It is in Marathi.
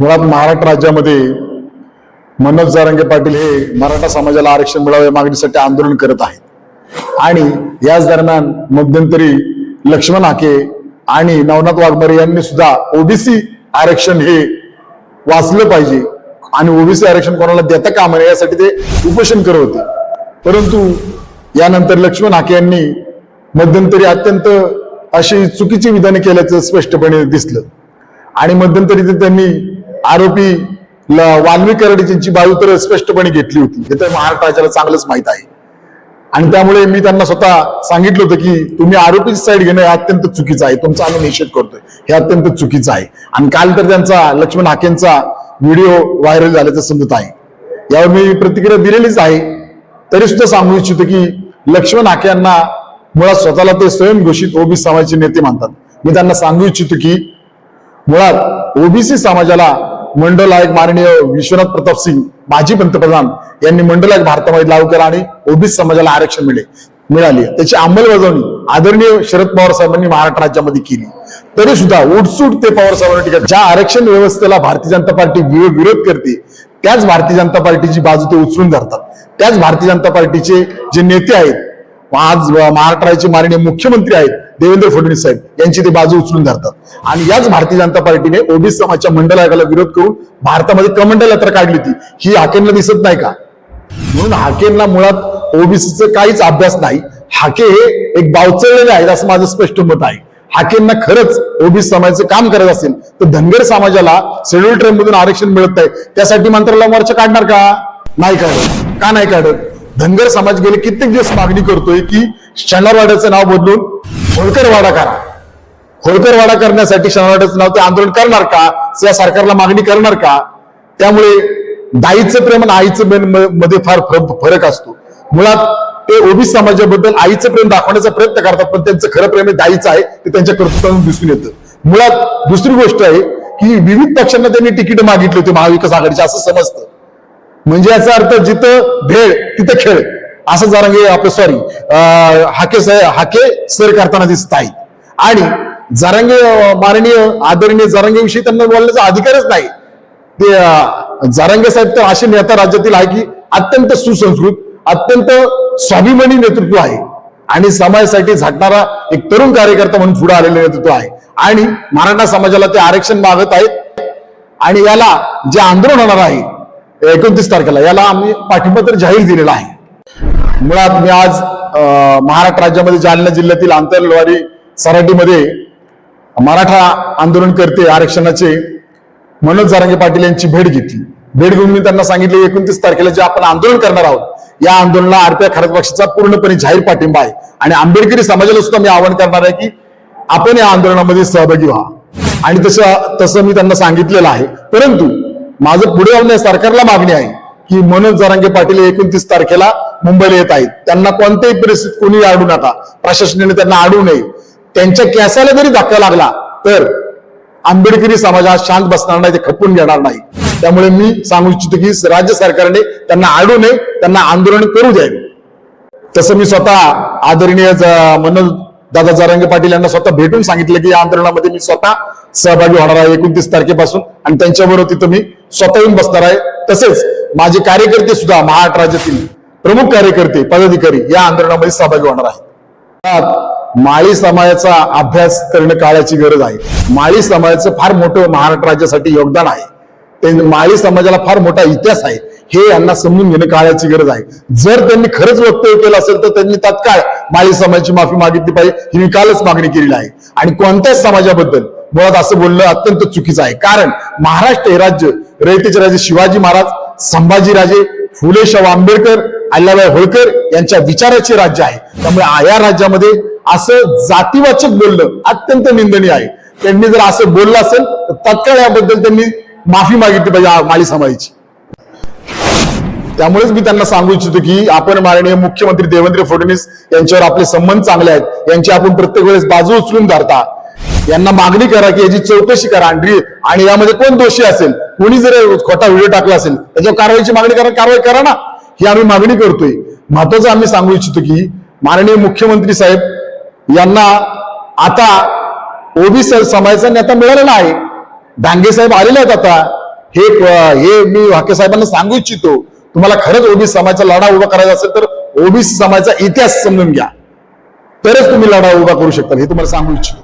मुळात महाराष्ट्र राज्यामध्ये मनोज जारंगे पाटील हे मराठा समाजाला आरक्षण मिळावे मागणीसाठी आंदोलन करत आहेत. आणि याच दरम्यान मध्यंतरी लक्ष्मण हाके आणि नवनाथ वाघमारे यांनी सुद्धा ओबीसी आरक्षण हे वाचलं पाहिजे. आणि ओबीसी आरक्षण कोणाला देता कामा नये यासाठी ते उपोषण करत होते. परंतु यानंतर लक्ष्मण हाके यांनी मध्यंतरी अत्यंत अशी चुकीची विधाने केल्याचं स्पष्टपणे दिसलं. आणि मध्यंतरी त्यांनी आरोपी वाल्मी वाल्मिक बाजू तर स्पष्टपणे घेतली होती. हे तर महाराष्ट्राच्या चांगलंच माहीत आहे. आणि त्यामुळे मी त्यांना स्वतः सांगितलं होतं की तुम्ही आरोपीची साईड घेणं हे अत्यंत चुकीचं आहे. तुमचा आम्ही निषेध करतोय. हे अत्यंत चुकीचं आहे. आणि काल तर त्यांचा लक्ष्मण हाकेंचा व्हिडिओ व्हायरल झाल्याचं समजत आहे. यावर मी प्रतिक्रिया दिलेलीच आहे. तरी सुद्धा सांगू इच्छितो की लक्ष्मण हाके यांना मुळात स्वतःला ते स्वयंघोषित ओबीसी समाजाचे नेते मानतात. मी त्यांना सांगू इच्छितो की मुळात ओबीसी समाजाला मंडल आयोग माननीय विश्वनाथ प्रताप सिंग माजी पंतप्रधान यांनी मंडल आयोग भारतामध्ये लागू केला आणि ओबीसी समाजाला आरक्षण मिळे मिळाली. त्याची अंमलबजावणी आदरणीय शरद पवार साहेबांनी महाराष्ट्र राज्यामध्ये केली. तरी सुद्धा उठसूट ते पवार साहेबांनी टीका ज्या आरक्षण व्यवस्थेला भारतीय जनता पार्टी विरोध करते त्याच भारतीय जनता पार्टीची बाजू ते उचलून धरतात. त्याच भारतीय जनता पार्टीचे जे नेते आहेत आज महाराष्ट्राचे माननीय मुख्यमंत्री आहेत देवेंद्र फडणवीस साहेब. यांची ते बाजू उचलून धरतात. आणि याच भारतीय जनता पार्टीने ओबीसी समाजच्या मंडल आयोगाला विरोध करून भारतामध्ये कमंडल यात्रा काढली होती. ही हाकेनला दिसत नाही का? म्हणून हाकेनला मुळात ओबीसीचं काहीच अभ्यास नाही. हाके हे एक बावचळलेले आहेत असं माझं स्पष्ट मत आहे. हाकेंना खरंच ओबीसी समाजाचं काम करत असेल तर धनगर समाजाला शेड्युल ट्रेन मधून आरक्षण मिळत नाही. त्यासाठी मंत्रालय मोर्चा काढणार का? नाही काढत. का नाही काढत? धनगर समाज गेले कित्येक दिवस मागणी करतोय की शनिवारवाड्याचं नाव बदलून होळकरवाडा करा. होळकर वाडा करण्यासाठी शनिवारवाड्याचं नाव ते आंदोलन करणार का? या सरकारला मागणी करणार का? त्यामुळे दाईचं प्रेम आणि आईचं प्रेममध्ये फार फरक फरक असतो. मुळात ते ओबीसी समाजाबद्दल आईचं प्रेम दाखवण्याचा प्रयत्न करतात पण त्यांचं खरं प्रेम दाईचं आहे ते त्यांच्या कर्तृत्वातून दिसून येतं. मुळात दुसरी गोष्ट आहे की विविध पक्षांना त्यांनी तिकीट मागितली होती महाविकास आघाडीचे असं समजतं. म्हणजे याचा अर्थ जिथं भेळ तिथं खेळ. असं जरा आपलं sorry Hake sir Hake sir करताना दिसत आहे. आणि जरांगे माननीय आदरणीय जरांगेविषयी त्यांना बोलण्याचा अधिकारच नाही. ते अं, जरांगे साहेब तर असे नेता राज्यातील आहे की अत्यंत सुसंस्कृत अत्यंत स्वाभिमानी नेतृत्व आहे. आणि समाजासाठी झटणारा एक तरुण कार्यकर्ता म्हणून पुढे आलेलं नेतृत्व आहे. आणि मराठा समाजाला ते आरक्षण मागत आहेत. आणि याला जे आंदोलन होणार आहे एकोणतीस तारखेला याला आम्ही पाठिंबा तर जाहीर दिलेला आहे. मुळात मी आज महाराष्ट्र राज्यामध्ये जालना जिल्ह्यातील आंतरलवारी सराटीमध्ये मराठा आंदोलन करते आरक्षणाचे मनोज जारंगे पाटील यांची भेट घेतली. भेट घेऊन मी त्यांना सांगितले एकोणतीस तारखेला जे आपण आंदोलन करणार आहोत या आंदोलनाला आरपीआय खरत पक्षाचा पूर्णपणे जाहीर पाठिंबा आहे. आणि आंबेडकरी समाजाला सुद्धा मी आवाहन करणार आहे की आपण या आंदोलनामध्ये सहभागी व्हा. आणि तसं तसं मी त्यांना सांगितलेलं आहे. परंतु माझं पुढे आलं सरकारला मागणी आहे की मनोज जरांगे पाटील एकोणतीस तारखेला मुंबईला येत आहेत. त्यांना कोणत्याही परिस्थितीत कोणी अडू नका. प्रशासनाने त्यांना अडू नये. त्यांच्या केसाला जरी धक्का लागला तर आंबेडकरी समाज शांत बसणार नाही ते खपून घेणार नाही. त्यामुळे मी सांगू इच्छितो की राज्य सरकारने त्यांना आडू नये त्यांना आंदोलन करू द्यावे. तसं मी स्वतः आदरणीय मनोज दादा जरांगे पाटील यांना स्वतः भेटून सांगितलं की या आंदोलनामध्ये मी स्वतः सहभागी होणार आहे एकोणतीस तारखेपासून आणि त्यांच्याबरोबर तिथं मी स्वतः येऊन बसणार आहे. तसेच माझे कार्यकर्ते सुद्धा महाराष्ट्र राज्यातील प्रमुख कार्यकर्ते पदाधिकारी या आंदोलनामध्ये सहभागी होणार आहेत. माळी समाजाचा अभ्यास करणं काळाची गरज आहे. माळी समाजाचं फार मोठं महाराष्ट्र राज्यासाठी योगदान आहे. ते माळी समाजाला फार मोठा इतिहास आहे. हे यांना समजून घेणं काळाची गरज आहे. जर त्यांनी खरंच वक्तव्य केलं असेल तर त्यांनी तात्काळ माळी समाजाची माफी मागितली पाहिजे. ही मी कालच मागणी केलेली आहे. आणि कोणत्याच समाजाबद्दल मुळात असं बोलणं अत्यंत चुकीचं आहे. कारण महाराष्ट्र हे राज्य रयतेचे राजे शिवाजी महाराज संभाजीराजे फुले शाहू आंबेडकर अल्लाबाई होळकर यांच्या विचाराचे राज्य आहे. त्यामुळे या राज्यामध्ये असं जातीवाचक बोलणं अत्यंत निंदनीय आहे. त्यांनी जर असं बोललं असेल तर तत्काळ याबद्दल त्यांनी माफी मागितली पाहिजे माळी समाजाची. त्यामुळेच मी त्यांना सांगू इच्छितो की आपण माननीय मुख्यमंत्री देवेंद्र फडणवीस यांच्यावर आपले संबंध चांगले आहेत. यांची आपण प्रत्येक वेळेस बाजू उचलून धरता. यांना मागणी करा की याची चौकशी करा आणि आणि यामध्ये कोण दोषी असेल? कोणी जर खोटा व्हिडिओ टाकला असेल त्याच्यावर कारवाईची मागणी करा कारवाई करा ना. ही आम्ही मागणी करतोय. महत्वाचं आम्ही सांगू इच्छितो की माननीय मुख्यमंत्री साहेब यांना आता ओबीसी समाजाचा नेता मिळालेला आहे डांगे साहेब आलेले आहेत आता. हे हे मी वाके साहेबांना सांगू इच्छितो. तुम्हाला खरंच ओबीसी समाजाचा लढा उभा करायचा असेल तर ओबीसी समाजाचा इतिहास समजून घ्या. तरच तुम्ही लढा उभा करू शकता हे तुम्हाला सांगू इच्छितो.